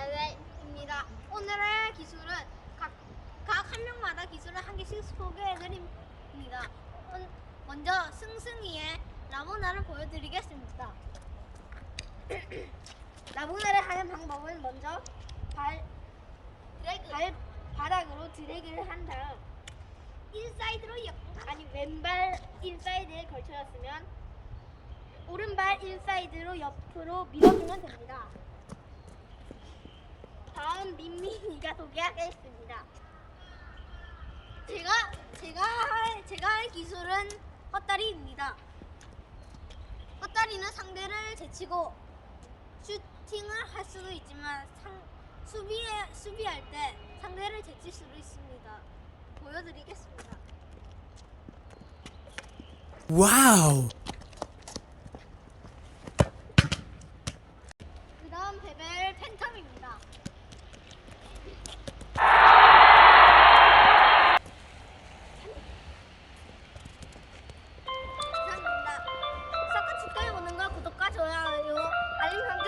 대회입니다. 오늘의 기술은 각각한 명마다 기술을 한 개씩 소개해 드립니다. 먼저 승승이의 라보나를 보여드리겠습니다. 라보나를 하는 방법은 먼저 발, 발 바닥으로 드래그를 한 다음 인사이드로 옆 아니 왼발 인사이드에 걸쳐졌으면 오른발 인사이드로 옆으로 밀어주면 됩니다. 민민이가 소개하겠습니다. 제가 제가 할 제가 할 기술은 헛다리입니다. 헛다리는 상대를 제치고 슈팅을 할 수도 있지만 상, 수비에 수비할 때 상대를 제칠 수도 있습니다. 보여드리겠습니다. 와우. 그 다음 베벨 팬텀입니다. 감사합니다. 구독과 좋아요, 알림 설정